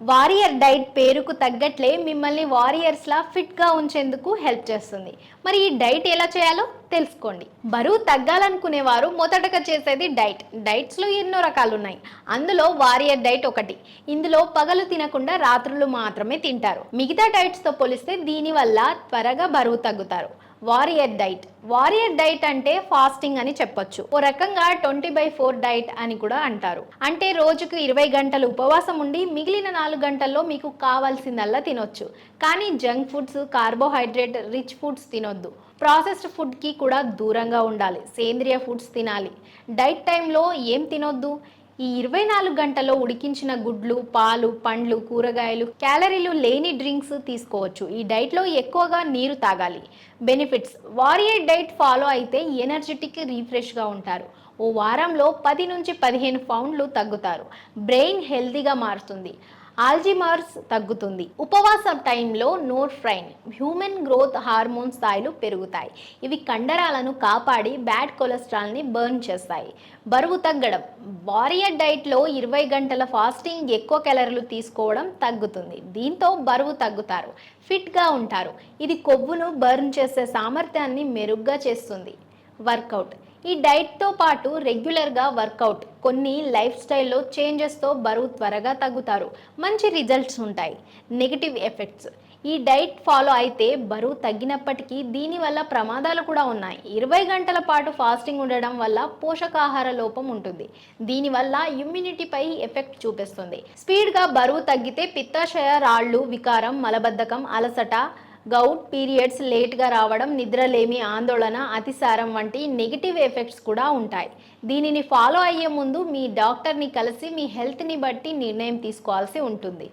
Warrior diet పేరుకు తగ్గట్లే మిమ్మల్ని వారియర్స్లా ఫిట్గా ఉంచేందుకు హెల్ప్ చేస్తుంది. మరి ఈ డైట్ ఎలా చేయాలో తెలుసుకోండి. బరువు తగ్గాలనుకునేవారు మొదటగా చేసేది డైట్. డైట్స్లో ఎన్నో రకాలు ఉన్నాయి అందులో వారియర్ డైట్ ఒకటి. ఇందులో పగలు తినకుండా రాత్రులు మాత్రమే తింటారు. మిగతా డైట్స్తో పోలిస్తే దీనివల్ల త్వరగా బరువు తగ్గుతారు. Warrior diet. వారియర్ డైట్ అంటే ఫాస్టింగ్ అని చెప్పొచ్చు. ఓ రకంగా ట్వంటీ బై ఫోర్ డైట్ అని కూడా అంటారు. అంటే రోజుకు ఇరవై గంటలు ఉపవాసం ఉండి మిగిలిన నాలుగు గంటల్లో మీకు కావాల్సిందల్లా తినొచ్చు. కానీ junk foods carbohydrate rich foods తినొద్దు. ప్రాసెస్డ్ ఫుడ్కి కూడా దూరంగా ఉండాలి. సేంద్రియ ఫుడ్స్ తినాలి. డైట్ టైంలో ఏం తినొద్దు? ఈ ఇరవై నాలుగు గంటల్లో ఉడికించిన గుడ్లు పాలు పండ్లు కూరగాయలు క్యాలరీలు లేని డ్రింక్స్ తీసుకోవచ్చు. ఈ డైట్లో ఎక్కువగా నీరు తాగాలి. బెనిఫిట్స్. వారియర్ డైట్ ఫాలో అయితే ఎనర్జెటిక్ రీఫ్రెష్గా ఉంటారు. ఓ వారంలో పది నుంచి పదిహేను పౌండ్లు తగ్గుతారు. బ్రెయిన్ హెల్తీగా మారుతుంది. ఆల్జిమర్స్ తగ్గుతుంది. ఉపవాసం టైంలో నోర్ఫ్రైన్ హ్యూమన్ గ్రోత్ హార్మోన్ స్థాయిలు పెరుగుతాయి. ఇవి కండరాలను కాపాడి బ్యాడ్ కొలెస్ట్రాల్ని బర్న్ చేస్తాయి. బరువు తగ్గడం వారియర్ డైట్లో ఇరవై గంటల ఫాస్టింగ్ ఎక్కువ కెలరీలు తీసుకోవడం తగ్గుతుంది. దీంతో బరువు తగ్గుతారు ఫిట్గా ఉంటారు. ఇది కొవ్వును బర్న్ చేసే సామర్థ్యాన్ని మెరుగ్గా చేస్తుంది. వర్కౌట్. ఈ డైట్తో పాటు రెగ్యులర్గా వర్కౌట్. కొన్ని లైఫ్ స్టైల్లో చేంజెస్తో బరువు త్వరగా తగ్గుతారు. మంచి రిజల్ట్స్ ఉంటాయి. Negative effects. ఈ డైట్ ఫాలో అయితే బరువు తగ్గినప్పటికీ దీనివల్ల ప్రమాదాలు కూడా ఉన్నాయి. ఇరవై గంటల పాటు ఫాస్టింగ్ ఉండడం వల్ల పోషకాహార లోపం ఉంటుంది. దీనివల్ల ఇమ్యూనిటీపై ఎఫెక్ట్ చూపిస్తుంది. స్పీడ్గా బరువు తగ్గితే పిత్తాశయ రాళ్ళు వికారం మలబద్ధకం అలసట గౌట్ పీరియడ్స్ లేట్గా రావడం నిద్రలేమి ఆందోళన అతిసారం వంటి నెగిటివ్ ఎఫెక్ట్స్ కూడా ఉంటాయి. దీనిని ఫాలో అయ్యే ముందు మీ డాక్టర్ని కలిసి మీ హెల్త్ని బట్టి నిర్ణయం తీసుకోవాల్సి ఉంటుంది.